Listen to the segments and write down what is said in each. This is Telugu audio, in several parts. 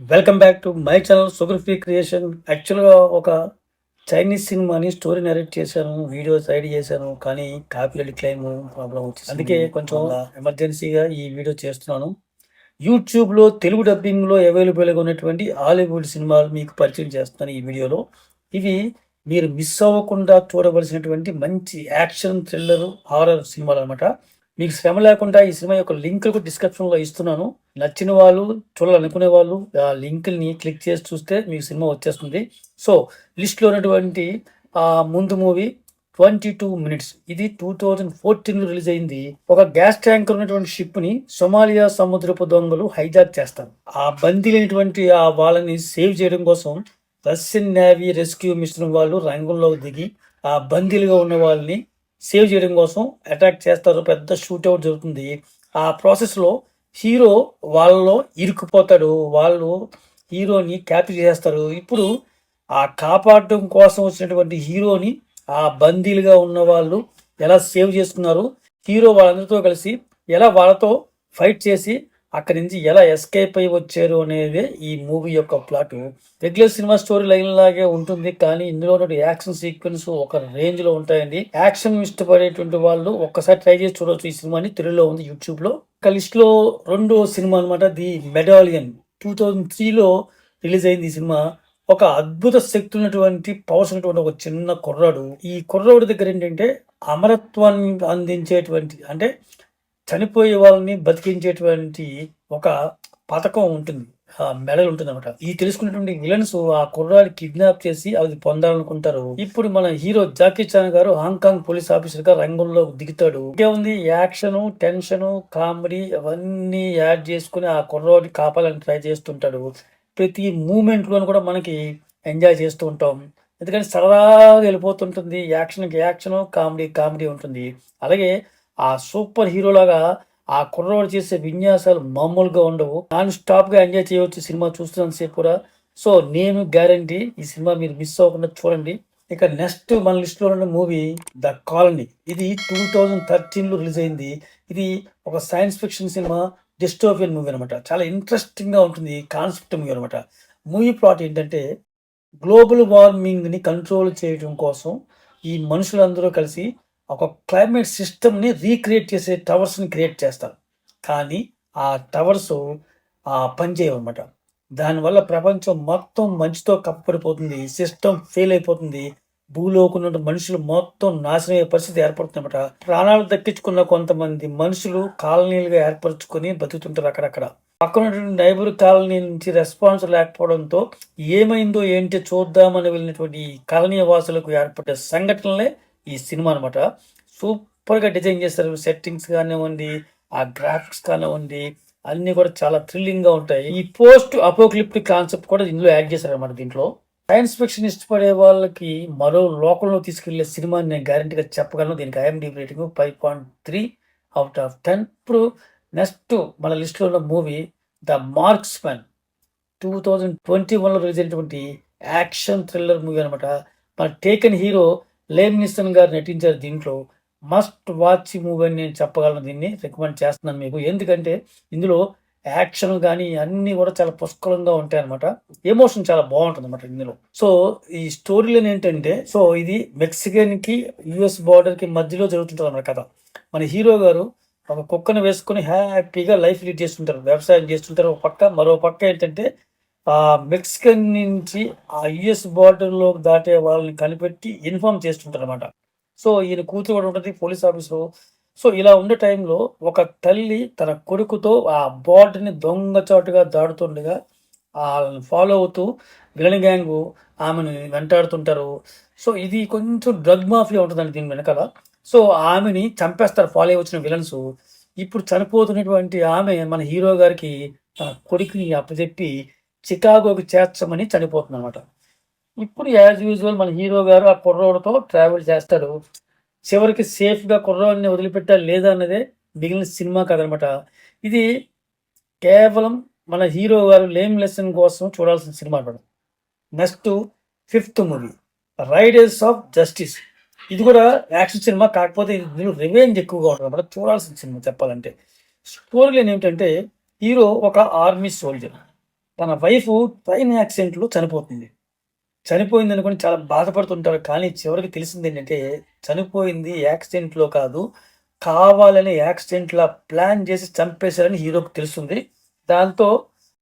Welcome back to my channel sugar free creation యాక్చువల్గా ఒక చైనీస్ సినిమాని స్టోరీ నరేట్ చేశాను వీడియోస్ ఐడి చేశాను కానీ కాపీరైట్ క్లెయిమ్ ప్రాబ్లం వచ్చింది అందుకే కొంచెం ఎమర్జెన్సీగా ఈ వీడియో చేస్తున్నాను. యూట్యూబ్లో తెలుగు డబ్బింగ్లో అవైలబుల్గా ఉన్నటువంటి హాలీవుడ్ సినిమాలు మీకు పరిచయం చేస్తున్నాను ఈ వీడియోలో ఇవి మీరు మిస్ అవ్వకుండా చూడవలసినటువంటి మంచి యాక్షన్ థ్రిల్లర్ హారర్ సినిమాలు అనమాట మీకు శ్రమ లేకుండా ఈ సినిమా యొక్క లింక్ డిస్క్రిప్షన్లో ఇస్తున్నాను. నచ్చిన వాళ్ళు చూడాలనుకునే వాళ్ళు ఆ లింక్ని క్లిక్ చేసి చూస్తే మీకు సినిమా వచ్చేస్తుంది. సో లిస్ట్లో ఉన్నటువంటి ఆ ముందు మూవీ ట్వంటీ టూ మినిట్స్. ఇది టూ థౌజండ్ ఫోర్టీన్లో రిలీజ్ అయింది. ఒక గ్యాస్ ట్యాంకర్ ఉన్నటువంటి షిప్ని సొమాలియా సముద్రపు దొంగలు హైజాక్ చేస్తారు. ఆ బందీలైనటువంటి ఆ వాళ్ళని సేవ్ చేయడం కోసం రష్యన్ నేవీ రెస్క్యూ మిషన్ వాళ్ళు రంగంలోకి దిగి ఆ బందీలుగా ఉన్న వాళ్ళని సేవ్ చేయడం కోసం అటాక్ చేస్తారు పెద్ద షూట్అవుట్ జరుగుతుంది. ఆ ప్రాసెస్లో హీరో వాళ్ళలో ఇరుక్కుపోతాడు. వాళ్ళు హీరోని క్యాప్చర్ చేస్తారు ఇప్పుడు ఆ కాపాడటం కోసం వచ్చినటువంటి హీరోని ఆ బందీలుగా ఉన్న వాళ్ళు ఎలా సేవ్ చేసుకున్నారు? హీరో వాళ్ళందరితో కలిసి ఎలా వాళ్ళతో ఫైట్ చేసి అక్కడి నుంచి ఎలా ఎస్కేప్ అయి వచ్చారు అనేది ఈ మూవీ యొక్క plot. Regular cinema story line లాగే ఉంటుంది కానీ ఇందులో యాక్షన్ సీక్వెన్స్ ఒక రేంజ్లో ఉంటాయండి. యాక్షన్ ఇష్టపడేటువంటి వాళ్ళు ఒక్కసారి ట్రై చేసి చూడవచ్చు ఈ సినిమాని తెలుగులో ఉంది యూట్యూబ్లో ఒక లిస్ట్లో రెండో సినిమా అనమాట ది మెడాలియన్. టూ థౌజండ్ త్రీలో రిలీజ్ అయింది ఈ సినిమా. ఒక అద్భుత శక్తి ఉన్నటువంటి పవర్స్ ఉన్నటువంటి ఒక చిన్న కుర్రాడు. ఈ కుర్రాడు దగ్గర ఏంటంటే అమరత్వాన్ని అందించేటువంటి అంటే చనిపోయే వాళ్ళని బతికించేటువంటి ఒక పథకం ఉంటుంది. ఆ మెడల్ ఉంటుంది అనమాట ఈ తెలుసుకున్నటువంటి విలన్స్ ఆ కుర్రాడి కిడ్నాప్ చేసి అది పొందాలనుకుంటారు. ఇప్పుడు మన హీరో జాకీ చాన్ గారు హాంకాంగ్ పోలీస్ ఆఫీసర్గా రంగంలో దిగుతాడు. ఇంకేముంది యాక్షన్ టెన్షన్ కామెడీ అవన్నీ యాడ్ చేసుకుని ఆ కుర్రాడి కాపాలని ట్రై చేస్తుంటాడు. ప్రతి మూమెంట్ లోను కూడా మనకి ఎంజాయ్ చేస్తూ ఉంటాం. ఎందుకంటే సరదాగా వెళ్ళిపోతుంటుంది. యాక్షన్కి యాక్షన్ కామెడీ కామెడీ ఉంటుంది. అలాగే ఆ సూపర్ హీరోలాగా ఆ కుర్రవాడు చేసే విన్యాసాలు మామూలుగా ఉండవు. నాన్ స్టాప్గా ఎంజాయ్ చేయవచ్చు సినిమా చూస్తున్నాను సేపు కూడా. సో నేను గ్యారంటీ ఈ సినిమా మీరు మిస్ అవ్వకుండా చూడండి. ఇక నెక్స్ట్ మన లిస్ట్లో ఉన్న మూవీ ద కాలనీ. ఇది టూ థౌజండ్ థర్టీన్లో రిలీజ్ అయింది. ఇది ఒక science fiction cinema dystopian movie అనమాట చాలా ఇంట్రెస్టింగ్గా ఉంటుంది కాన్సెప్ట్ మూవీ అనమాట మూవీ ప్లాట్ ఏంటంటే గ్లోబల్ వార్మింగ్ని కంట్రోల్ చేయడం కోసం ఈ మనుషులందరూ కలిసి ఒక క్లైమేట్ సిస్టమ్ని రీక్రియేట్ చేసే టవర్స్ని క్రియేట్ చేస్తారు. కానీ ఆ టవర్స్ ఆ పనిచేయవు అనమాట దానివల్ల ప్రపంచం మొత్తం మంచుతో కప్పబడిపోతుంది సిస్టమ్ ఫెయిల్ అయిపోతుంది భూలోకున్న మనుషులు మొత్తం నాశనం అయ్యే పరిస్థితి ఏర్పడుతుందన్నమాట ప్రాణాలు దక్కించుకున్న కొంతమంది మనుషులు కాలనీలుగా ఏర్పరచుకొని బతుకుతుంటారు అక్కడక్కడ. పక్కనటువంటి నైబర్ కాలనీ నుంచి రెస్పాన్స్ లేకపోవడంతో ఏమైందో ఏంటి చూద్దామని వెళ్ళినటువంటి కాలనీ వాసులకు ఏర్పడే సంఘటనలే ఈ సినిమా అనమాట సూపర్గా డిజైన్ చేస్తారు. సెట్టింగ్స్ కానివ్వండి ఆ గ్రాఫిక్స్ కానివ్వండి అన్నీ కూడా చాలా థ్రిల్లింగ్గా ఉంటాయి. ఈ పోస్ట్ అపోక్లిప్టిక్ కాన్సెప్ట్ కూడా ఇందులో యాడ్ చేశారు అనమాట దీంట్లో. సైన్స్ ఫిక్షన్ ఇష్టపడే వాళ్ళకి మరో లోకంలో తీసుకెళ్ళే సినిమా నేను గ్యారంటీగా చెప్పగలను. దీనికి IMDb rating five point three out of ten ఇప్పుడు నెక్స్ట్ మన లిస్ట్లో ఉన్న movie the Marksman two thousand twenty వన్లో రిలీజ్ అయినటువంటి యాక్షన్ థ్రిల్లర్ మూవీ అనమాట మన టేకన్ హీరో లేమ్నిసన్ గారు నటించారు దీంట్లో మస్ట్ వాచ్ మూవీ అని నేను చెప్పగలను దీన్ని రికమెండ్ చేస్తున్నాను మీకు. ఎందుకంటే ఇందులో యాక్షన్ కానీ అన్నీ కూడా చాలా పుష్కలంగా ఉంటాయి అనమాట ఎమోషన్ చాలా బాగుంటుంది అనమాట ఇందులో. సో ఈ స్టోరీలో ఏంటంటే సో ఇది మెక్సికన్కి యుఎస్ బార్డర్కి మధ్యలో జరుగుతుంటుంది అనమాట కథ. మన హీరో గారు ఒక కుక్కను వేసుకుని హ్యాపీగా లైఫ్ లీడ్ చేస్తుంటారు వ్యవసాయం చేస్తుంటారు. ఒక పక్క మరో పక్క ఏంటంటే ఆ మెక్సికన్ నుంచి ఆ యుఎస్ బార్డర్లో దాటే వాళ్ళని కనిపెట్టి ఇన్ఫార్మ్ చేస్తుంటారు అనమాట సో ఈయన కూతురు కూడా ఉంటుంది పోలీస్ ఆఫీసర్ సో ఇలా ఉండే టైంలో ఒక తల్లి తన కొడుకుతో ఆ బార్డర్ని దొంగచాటుగా దాడుతుండగా వాళ్ళని ఫాలో అవుతూ విలన్ గ్యాంగ్ ఆమెను వెంటాడుతుంటారు. సో ఇది కొంచెం డ్రగ్ మాఫియా ఉంటుందండి దీని వెనకాల. సో ఆమెని చంపేస్తారు ఫాలో అయ్యి వచ్చిన విలన్స్ ఇప్పుడు చనిపోతున్నటువంటి ఆమె మన హీరో గారికి తన కొడుకుని అప్పచెప్పి చికాగోకి చేర్చమని చనిపోతుంది అనమాట ఇప్పుడు యాజ్ యూజువల్ మన హీరో గారు ఆ కుర్రోడితో ట్రావెల్ చేస్తాడు. చివరికి సేఫ్గా కుర్రోడిని వదిలిపెట్టాలి లేదా అన్నదే మిగిలిన సినిమా కదనమాట ఇది కేవలం మన హీరో గారు లేమ్ లెసన్ కోసం చూడాల్సిన సినిమా అనమాట next fifth movie Riders of Justice ఇది కూడా యాక్షన్ సినిమా కాకపోతే ఇందులో రివెంజ్ ఎక్కువగా ఉంటుంది అనమాట చూడాల్సిన సినిమా చెప్పాలంటే. స్టోరీ ఏమిటంటే హీరో ఒక ఆర్మీ సోల్జర్. తన వైఫ్ ట్రైన్ యాక్సిడెంట్లో చనిపోతుంది. చనిపోయింది అనుకుని చాలా బాధపడుతుంటారు. కానీ చివరికి తెలిసింది ఏంటంటే చనిపోయింది యాక్సిడెంట్లో కాదు కావాలని యాక్సిడెంట్లా ప్లాన్ చేసి చంపేశారని హీరోకి తెలుస్తుంది. దాంతో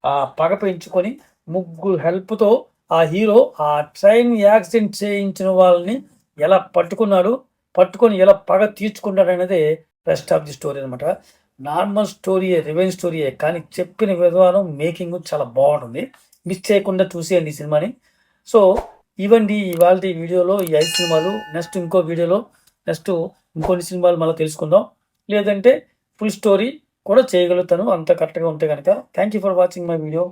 ఆ పగ పెంచుకొని ముగ్గురు హెల్ప్తో ఆ హీరో ఆ ట్రైన్ యాక్సిడెంట్ చేయించిన వాళ్ళని ఎలా పట్టుకున్నాడు పట్టుకొని ఎలా పగ తీర్చుకున్నాడు అనేది రెస్ట్ ఆఫ్ ది స్టోరీ అనమాట నార్మల్ స్టోరీయే రివెంజ్ స్టోరీయే కానీ చెప్పిన విధానం మేకింగ్ చాలా బాగుంటుంది. మిస్ చేయకుండా చూసేయండి ఈ సినిమాని. సో ఇవ్వండి ఇవాళ ఈ వీడియోలో ఈ ఐదు సినిమాలు నెక్స్ట్ ఇంకో వీడియోలో నెక్స్ట్ ఇంకొన్ని సినిమాలు మళ్ళీ తెలుసుకుందాం. లేదంటే ఫుల్ స్టోరీ కూడా చేయగలుగుతాను. అంత కరెక్ట్గా ఉంటే కనుక. Thank you for watching my video